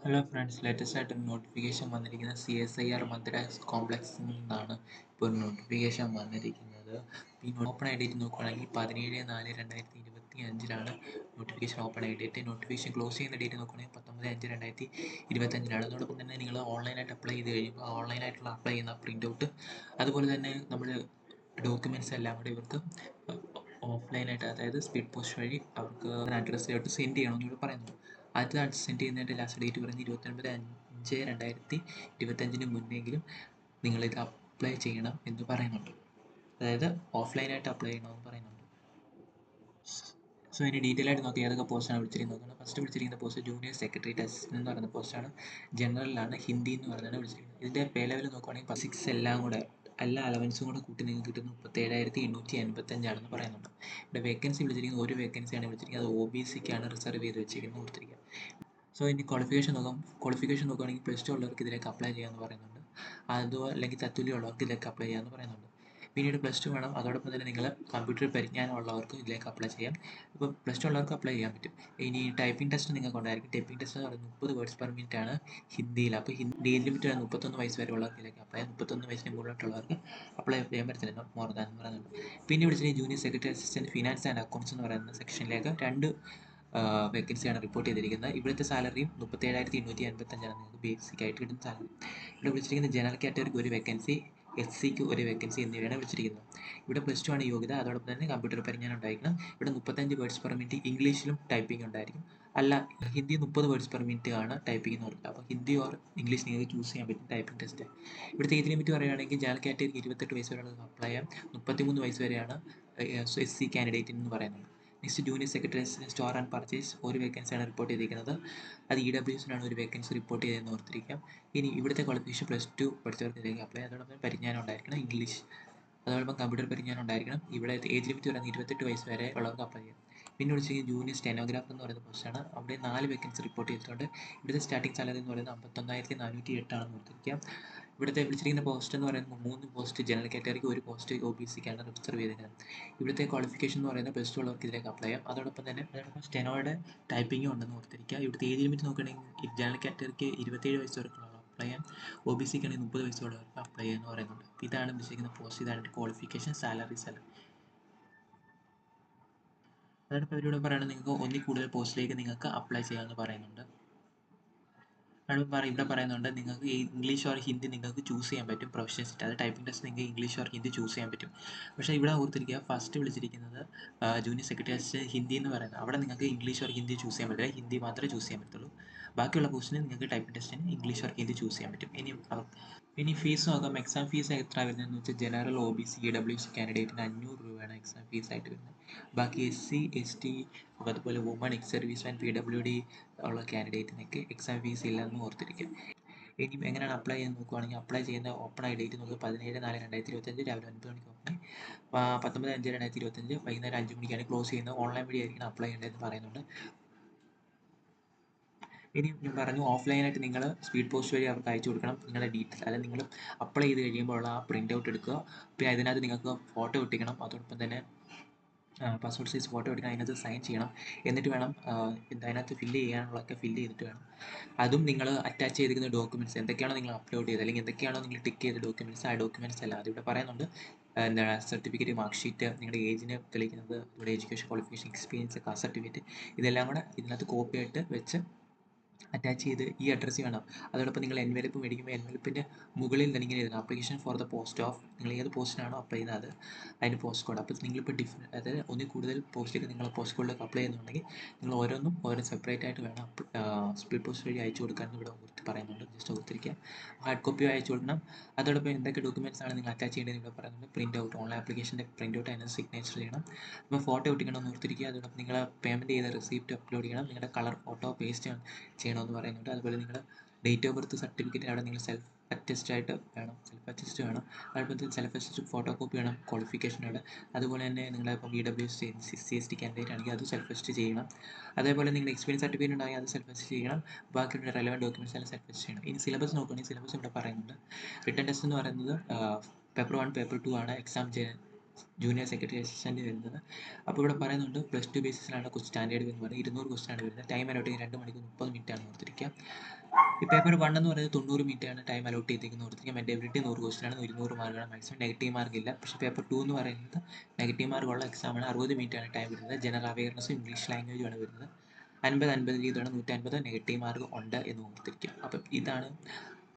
Hello friends latest ആയിട്ട് notification വന്നിരിക്കുന്നത് C S I R Madras കോംപ്ലക്സിൽ നിന്നാണ് ഇപ്പോൾ നോട്ടിഫിക്കേഷൻ വന്നിരിക്കുന്നത്. ഈ ഓപ്പൺ ആയിട്ട് നോക്കുകയാണെങ്കിൽ പതിനേഴ് നാല് രണ്ടായിരത്തി ഇരുപത്തി അഞ്ചിലാണ് നോട്ടിഫിക്കേഷൻ ഓപ്പൺ ആയിട്ട് നോട്ടിഫിക്കേഷൻ ക്ലോസ് ചെയ്യുന്ന ഡേറ്റ് നോക്കുകയാണെങ്കിൽ പത്തൊമ്പത് അഞ്ച് രണ്ടായിരത്തി ഇരുപത്തഞ്ചിലാണ് അതോടൊപ്പം തന്നെ നിങ്ങൾ ഓൺലൈനായിട്ട് അപ്ലൈ ചെയ്ത് കഴിയുമ്പോൾ ഓൺലൈനായിട്ടുള്ള അപ്ലൈ ചെയ്യുന്ന പ്രിന്റ് ഔട്ട് അതുപോലെ തന്നെ നമ്മൾ ഡോക്യുമെന്റ്സ് എല്ലാം കൂടെ ഇവർക്ക് ഓഫ്ലൈനായിട്ട് അതായത് സ്പീഡ് പോസ്റ്റ് വഴി അവർക്ക് അഡ്രസ്സിലോട്ട് സെൻഡ് ചെയ്യണമെന്ന് ഇവിടെ പറയുന്നു ആദ്യത്തെ സെൻഡ് ചെയ്യുന്നതിന്റെ ലാസ്റ്റ് ഡേറ്റ് പറയുന്നത് ഇരുപത്തൊൻപത് അഞ്ച് രണ്ടായിരത്തി ഇരുപത്തഞ്ചിന് മുന്നെങ്കിലും നിങ്ങളിത് അപ്ലൈ ചെയ്യണം എന്ന് പറയുന്നുണ്ട്. അതായത് ഓഫ്ലൈനായിട്ട് അപ്ലൈ ചെയ്യണമെന്ന് പറയുന്നുണ്ട്. സോ അതിന് ഡീറ്റെയിൽ ആയിട്ട് നോക്കി ഏതൊക്കെ പോസ്റ്റാണ് വിളിച്ചിരിക്കുന്നത് നോക്കുന്നത് ഫസ്റ്റ് വിളിച്ചിരിക്കുന്ന പോസ്റ്റ് ജൂനിയർ സെക്രട്ടറി അസിസ്റ്റന്റ് എന്ന് പറയുന്ന പോസ്റ്റാണ് ജനറലാണ് ഹിന്ദി എന്ന് പറയുന്നതാണ് വിളിച്ചിരിക്കുന്നത്. ഇതിന്റെ പേ ലെവൽ നോക്കുവാണെങ്കിൽ സിക്സ് എല്ലാം കൂടെ എല്ലാ അലവൻസും കൂടെ കൂട്ടി നിങ്ങൾക്ക് കിട്ടുന്ന മുപ്പത്തേഴായിരത്തി എണ്ണൂറ്റി എൺപത്തഞ്ചാണെന്ന് പറയുന്നുണ്ട്. ഇവിടെ വേക്കൻസി വിളിച്ചിരിക്കുന്നത് ഒരു വേക്കൻസി ആണ്. വിളിച്ചിരിക്കുന്നത് അത് ഒ ബി സിക്കാണ് റിസർവ് ചെയ്ത് വെച്ചിരിക്കുന്നത് കൊടുത്തിരിക്കുക. സോ ഇനി ക്വാളിഫിക്കേഷൻ നോക്കാം. ക്വാളിഫിക്കേഷൻ നോക്കുകയാണെങ്കിൽ പ്ലസ് ടു ഉള്ളവർക്ക് ഇതിലേക്ക് അപ്ലൈ ചെയ്യാമെന്ന് പറയുന്നുണ്ട്. അതോ അല്ലെങ്കിൽ തത്തുല്യം ഉള്ളവർക്ക് ഇതിലേക്ക് അപ്ലൈ ചെയ്യാമെന്ന് പറയുന്നുണ്ട്. പിന്നീട് പ്ലസ് ടു വേണം. അതോടൊപ്പം തന്നെ നിങ്ങൾ കമ്പ്യൂട്ടർ പരിജ്ഞാനമുള്ളവർക്ക് ഇതിലേക്ക് അപ്ലൈ ചെയ്യാം. ഇപ്പോൾ പ്ലസ് ടു ഉള്ളവർക്ക് അപ്ലൈ ചെയ്യാൻ പറ്റും. ഇനി ടൈപ്പിംഗ് ടെസ്റ്റ് നിങ്ങൾക്ക് ഉണ്ടായിരിക്കും. ടൈപ്പിംഗ് ടെസ്റ്റ് എന്ന് പറയുന്നത് മുപ്പത് വേർഡ്സ് പെർ മിനിറ്റ് ആണ് ഹിന്ദിയിൽ. അപ്പോൾ ഹിന്ദി ലിമിറ്റ് ആണ് മുപ്പത്തൊന്ന് വയസ്സ് വരെ ഉള്ളവർക്ക് ഇതിലേക്ക് അപ്ലൈ മുപ്പത്തൊന്ന് വയസ്സിന് മുകളിലോട്ടുള്ളവർക്ക് അപ്ലൈ ചെയ്യാൻ പറ്റത്തില്ല മോർ ദാൻ എന്ന് പിന്നെ വിളിച്ചിട്ട് junior secretary assistant finance and accounts എന്ന് പറയുന്ന സെക്ഷനിലേക്ക് രണ്ട് വേക്കൻസിയാണ് റിപ്പോർട്ട് ചെയ്തിരിക്കുന്നത്. ഇവിടുത്തെ സാലറിയും മുപ്പത്തേഴായിരത്തി എണ്ണൂറ്റി എൺപത്തഞ്ചാണ് നിങ്ങൾക്ക് ബേസിക് ആയിട്ട് കിട്ടുന്ന സാലറി ഇവിടെ വിളിച്ചിരിക്കുന്ന ജനറൽ കാറ്റഗറിക്ക് ഒരു വേക്കൻസി എസ് സിക്ക് ഒരു വേക്കൻസി എന്നിവയാണ് വിളിച്ചിരിക്കുന്നത് ഇവിടെ പ്ലസ് ടു ആണ് യോഗ്യത. അതോടൊപ്പം തന്നെ കമ്പ്യൂട്ടർ പരിജ്ഞാനം ഉണ്ടായിരിക്കണം. ഇവിടെ മുപ്പത്തഞ്ച് വേർഡ്സ് പെർ മിനിറ്റ് ഇംഗ്ലീഷിലും ടൈപ്പിംഗ് ഉണ്ടായിരിക്കും. അല്ല ഹിന്ദി മുപ്പത് വേർഡ്സ് പെർ മിനിറ്റ് ആണ് ടൈപ്പിംഗ് എന്ന് പറയുന്നത്. അപ്പോൾ ഹിന്ദി ഓർ ഇംഗ്ലീഷ് നിങ്ങൾക്ക് ചൂസ് ചെയ്യാൻ പറ്റും ടൈപ്പിംഗ് ടെസ്റ്റ് ഇവിടുത്തെ ഏജ് ലിമിറ്റ് പറയുകയാണെങ്കിൽ ജാൽ കാറ്റഗറി ഇരുപത്തെട്ട് വയസ്സ് വരെ അപ്ലൈ ചെയ്യാം. മുപ്പത്തിമൂന്ന് വയസ്സ് വരെയാണ് എസ് സി കാൻഡിഡേറ്റ് എന്ന് പറയുന്നത്. Next junior secretary store and purchase ഒരു വേക്കൻസിയാണ് റിപ്പോർട്ട് ചെയ്തിരിക്കുന്നത്. അത് ഇ ഡബ്ല്യു എസിനാണ് ഒരു വേക്കൻസി റിപ്പോർട്ട് ചെയ്തതെന്ന് ഓർത്തിരിക്കാം. ഇനി ഇവിടുത്തെ ക്വാളിഫിക്കേഷൻ പ്ലസ് ടു പഠിച്ചവർക്ക് അപ്ലൈ അതോടൊപ്പം പരിജ്ഞാനം ഉണ്ടായിരിക്കണം ഇംഗ്ലീഷ് അതോടൊപ്പം കമ്പ്യൂട്ടർ പരിജ്ഞാനം ഉണ്ടായിരിക്കണം. ഇവിടെ ഏജ് ലിമിറ്റ് പറയുന്നത് ഇരുപത്തെട്ട് വയസ്സ് വരെ ഉള്ളവർക്ക് അപ്ലൈ ചെയ്യാം. പിന്നെ വിളിച്ചിരിക്കുന്നത് ജൂനിയർ സ്റ്റെനോഗ്രാഫ് എന്ന് പറയുന്ന പോസ്റ്റാണ് അവിടെ നാല് വേക്കൻസി റിപ്പോർട്ട് ചെയ്തിട്ടുണ്ട്. ഇവിടുത്തെ സ്റ്റാർട്ടിംഗ് സാലറി എന്ന് പറയുന്നത് അമ്പത്തൊന്നായിരത്തി നാനൂറ്റി എട്ടാണെന്ന് ഓർത്തിരിക്കാം. ഇവിടുത്തെ വിളിച്ചിരിക്കുന്ന പോസ്റ്റ് എന്ന് പറയുന്നത് മൂന്ന് പോസ്റ്റ് ജനറൽ കാറ്റഗറിക്ക് ഒരു പോസ്റ്റ് ഒ ബി സിക്കാണ് റിസർവ് ചെയ്തിരിക്കുന്നത് ഇവിടുത്തെ ക്വാളിഫിക്കേഷൻ എന്ന് പറയുന്നത് പ്ലസ് ടു ഉള്ളവർക്ക് ഇതിലേക്ക് അപ്ലൈ ചെയ്യാം. അതോടൊപ്പം തന്നെ അതോടൊപ്പം സ്റ്റെനോയുടെ ടൈപ്പിംഗും ഉണ്ടെന്ന് ഓർത്തിരിക്കുക. ഇവിടുത്തെ ഏജ് ലിമിറ്റ് നോക്കുകയാണെങ്കിൽ ജനറൽ കാറ്റഗറിക്ക് ഇരുപത്തേഴ് വയസ്സ് വരെയുള്ള അപ്ലൈ ചെയ്യാം. ഒ ബി സിക്ക് ആണെങ്കിൽ മുപ്പത് വയസ്സുള്ളവർക്ക് അപ്ലൈ ചെയ്യാമെന്ന് പറയുന്നുണ്ട്. ഇതാണ് വിളിച്ചിരിക്കുന്ന പോസ്റ്റ് ഇതാണ് ക്വാളിഫിക്കേഷൻ സാലറി സാലറി അതോടൊപ്പം ഇവരോട് പറയുന്നത് നിങ്ങൾക്ക് ഒന്നിൽ കൂടുതൽ പോസ്റ്റിലേക്ക് നിങ്ങൾക്ക് അപ്ലൈ ചെയ്യാമെന്ന് പറയുന്നുണ്ട്. ഇവിടെ പറയുന്നുണ്ട്. നിങ്ങൾക്ക് ഇംഗ്ലീഷ് ഓർ ഹിന്ദി നിങ്ങൾക്ക് ചൂസ് ചെയ്യാൻ പറ്റും. പ്രൊഫഷൻ സെറ്റ് അത് ടൈപ്പിംഗ് ടെസ്റ്റ് നിങ്ങൾക്ക് ഇംഗ്ലീഷ് ഓർ ഹിന്ദി ചൂസ് ചെയ്യാൻ പറ്റും. പക്ഷേ ഇവിടെ ഓർത്തിരിക്കുക ഫസ്റ്റ് വിളിച്ചിരിക്കുന്നത് ജൂനിയർ സെക്രട്ടറി അസിസ്റ്റന്റ് ഹിന്ദി എന്ന് പറയുന്നത്. അവിടെ നിങ്ങൾക്ക് ഇംഗ്ലീഷ് ഓർ ഹിന്ദി ചൂസ് ചെയ്യാൻ പറ്റില്ല. ഹിന്ദി മാത്രമേ ചൂസ് ചെയ്യാൻ പറ്റുള്ളൂ. ബാക്കിയുള്ള പോസ്റ്റിന് നിങ്ങൾക്ക് ടൈപ്പിംഗ് ടെസ്റ്റിന് ഇംഗ്ലീഷ് ഓർ ഹിന്ദി ചൂസ് ചെയ്യാൻ പറ്റും. ഇനി ഇനി ഫീസ് നോക്കാം. എക്സാം ഫീസ് എത്ര വരുന്നതെന്ന് വെച്ചാൽ general O B C E W C കാൻഡിഡേറ്റിന് അഞ്ഞൂറ് രൂപയാണ് എക്സാം ഫീസ് ആയിട്ട് വരുന്നത്. ബാക്കി എസ് സി എസ് ടി അതുപോലെ woman ex service and P W D ഉള്ള കാൻഡിഡേറ്റിനൊക്കെ എക്സാം ഫീസ് ഇല്ലെന്ന് ഓർത്തിരിക്കുക. ഇനി എങ്ങനെയാണ് അപ്ലൈ ചെയ്യാൻ നോക്കുവാണെങ്കിൽ അപ്ലൈ ചെയ്യുന്ന ഓപ്പൺ ആയി ഡേറ്റ് നോക്കുക പതിനേഴ് നാല് രണ്ടായിരത്തി ഇരുപത്തഞ്ച് രാവിലെ ഒൻപത് മണിക്ക് ഓപ്പൺ പത്തൊമ്പത് അഞ്ച് രണ്ടായിരത്തി ഇരുപത്തഞ്ച് വൈകുന്നേരം അഞ്ച് മണിക്കാണ് ക്ലോസ് ചെയ്യുന്നത്. ഓൺലൈൻ വഴി ആയിരിക്കണം അപ്ലൈ ചെയ്യേണ്ടതെന്ന് പറയുന്നുണ്ട്. ഇനി ഞാൻ പറഞ്ഞു ഓഫ്ലൈനായിട്ട് നിങ്ങൾ സ്പീഡ് പോസ്റ്റ് വഴി അവർക്ക് അയച്ചു കൊടുക്കണം. നിങ്ങളുടെ ഡീറ്റെയിൽ അല്ലെങ്കിൽ നിങ്ങൾ അപ്ലൈ ചെയ്ത് കഴിയുമ്പോൾ ആ പ്രിന്റ് ഔട്ട് എടുക്കുക. പിന്നെ അതിനകത്ത് നിങ്ങൾക്ക് ഫോട്ടോ ഒട്ടിക്കണം. അതോടൊപ്പം തന്നെ പാസ്പോർട്ട് സൈസ് ഫോട്ടോ എടുക്കണം അതിനകത്ത് സൈൻ ചെയ്യണം. എന്നിട്ട് വേണം അതിനകത്ത് ഫില്ല് ചെയ്യാനുള്ളതൊക്കെ ഫില്ല് ചെയ്തിട്ട് വേണം. അതും നിങ്ങൾ അറ്റാച്ച് ചെയ്തിരിക്കുന്ന ഡോക്യുമെന്റ്സ് എന്തൊക്കെയാണോ നിങ്ങൾ അപ്ലോഡ് ചെയ്തത് അല്ലെങ്കിൽ എന്തൊക്കെയാണോ നിങ്ങൾ ടിക്ക് ചെയ്ത ഡോക്യുമെന്റ്സ് ആ ഡോക്യുമെന്റ്സ് അല്ല അതിവിടെ പറയുന്നുണ്ട്. എന്താണ് സർട്ടിഫിക്കറ്റ് മാർക്ക് ഷീറ്റ് നിങ്ങളുടെ ഏജിനെ തെളിയിക്കുന്നത് നിങ്ങളുടെ education qualification experience caste certificate ഇതെല്ലാം കൂടെ ഇതിനകത്ത് കോപ്പി ആയിട്ട് വെച്ച് അറ്റാച്ച് ചെയ്ത് ഈ അഡ്രസ്സ് വേണം. അതോടൊപ്പം നിങ്ങൾ എൻവലപ്പ് മേടിക്കുമ്പോൾ എൻവലപ്പിന്റെ മുകളിൽ തന്നെ ഇങ്ങനെ എഴുതണം. Application for the post of നിങ്ങൾ ഏത് പോസ്റ്റിനാണോ അപ്ലൈ ചെയ്യുന്നത് അത് അതിന്റെ പോസ്റ്റ് കോഡ് അപ്പോൾ നിങ്ങളിപ്പോൾ ഡിഫറെന്റ് അതായത് ഒന്നിൽ കൂടുതൽ പോസ്റ്റിലേക്ക് നിങ്ങൾ പോസ്റ്റ് കോഡിലേക്ക് അപ്ലൈ ചെയ്യുന്നുണ്ടെങ്കിൽ നിങ്ങൾ ഓരോന്നും ഓരോ സെപ്പറേറ്റ് ആയിട്ട് വേണം സ്പീഡ് പോസ്റ്റ് വഴി അയച്ചു കൊടുക്കാൻ ഇവിടെ ഓർത്ത് പറയുന്നുണ്ട്. ജസ്റ്റ് ഓർത്തിരിക്കുക. ഹാർഡ് കോപ്പി അയച്ചു കൊടുക്കണം അതോടൊപ്പം എന്തൊക്കെ ഡോക്യുമെന്റ്സ് ആണ് നിങ്ങൾ അറ്റാച്ച് ചെയ്യേണ്ടത് ഇവിടെ പറയുന്നത് പ്രിന്റ് ഔട്ട് ഓൺലൈൻ ആപ്ലിക്കേഷന്റെ പ്രിന്റ് ഔട്ട് അതിന് സിഗ്നേച്ചർ ചെയ്യണം. അപ്പോൾ ഫോട്ടോ ഒട്ടിക്കണം ഓർത്തിരിക്കുക. അതോടൊപ്പം നിങ്ങൾ പേയ്മെന്റ് ചെയ്ത റെസിപ്റ്റ് അപ്ലോഡ് ചെയ്യണം. നിങ്ങളുടെ കളർ ഫോട്ടോ പേസ്റ്റ് ചെയ്യണമെന്ന് പറയുന്നുണ്ട്. അതുപോലെ നിങ്ങളുടെ ഡേറ്റ് ഓഫ് ബർത്ത് സർട്ടിഫിക്കറ്റ് അവിടെ നിങ്ങൾ സെൽഫ് അറ്റസ്റ്റ് ആയിട്ട് വേണം. സെൽഫ് അറ്റസ്റ്റ് വേണം. അതുപോലെ സെൽഫ് അറ്റസ്റ്റ് ഫോട്ടോ കോപ്പി വേണം. ക്വാളിഫിക്കേഷൻ അവിടെ അതുപോലെ തന്നെ നിങ്ങളുടെ ഇപ്പോൾ B W S C C S T candidate ആണെങ്കിൽ അത് സെൽഫ് അറ്റസ്റ്റ് ചെയ്യണം. അതേപോലെ നിങ്ങൾ എക്സ്പീരിയൻസ് സർട്ടിഫിക്കറ്റ് ഉണ്ടെങ്കിൽ അത് സെൽഫ് അറ്റസ്റ്റ് ചെയ്യണം. ബാക്കിയുള്ള റെലവന്റ് ഡോക്യുമെന്റ്സ് എല്ലാം സെൽഫ് അറ്റസ്റ്റ് ചെയ്യണം. ഇനി സിലബസ് നോക്കുകയാണെങ്കിൽ സിലബസ് ഇവിടെ പറയുന്നുണ്ട്. റിട്ടേൺ ടെസ്റ്റ് എന്ന് പറയുന്നത് പേപ്പർ വൺ പേപ്പർ ടു ആണ്. എക്സാം ജൂനിയർ സെക്രട്ടറി അസിസ്റ്റന്റ് വരുന്നത്. അപ്പോൾ ഇവിടെ പറയുന്നുണ്ട് പ്ലസ് ടു ബേസിസിലാണ് ക്വസ്റ്റ് സ്റ്റാൻഡേർഡ് എന്ന് പറയുന്നത്. ഇരുന്നൂറ് ക്വസ്റ്റാണ് വരുന്നത്. ടൈം അലോട്ട് രണ്ട് മണിക്കൂർ മുപ്പത് മിനിറ്റ് ആണ് ഓർത്തിരിക്കുക ഈ പേപ്പർ വൺ എന്ന് പറയുന്നത് തൊണ്ണൂറ് ആണ് ടൈം അലോട്ട് ചെയ്തിരിക്കുന്നത് ഓർത്തിരിക്കുക മറ്റേ എവിടെ നൂറ് ക്വസ്റ്റനാണ് ഇരുന്നൂറ് മാർക്കാണ് മാക്സിമം നെഗറ്റീവ് മാർക്ക് ഇല്ല. പക്ഷേ പേപ്പർ ടു എന്ന് പറയുന്നത് നെഗറ്റീവ് മാർക്കുള്ള എക്സാമാണ് അറുപത് മിനിറ്റ് ആണ് ടൈം വരുന്നത്. ജനറൽ അവയർനെസ് ഇംഗ്ലീഷ് ലാംഗ്വേജ് ആണ് വരുന്നത്. അൻപത് അൻപത് രീതിയാണ് നൂറ്റൻപത് നെഗറ്റീവ് മാർക്ക് ഉണ്ട് എന്ന് ഓർത്തിരിക്കുക അപ്പം ഇതാണ്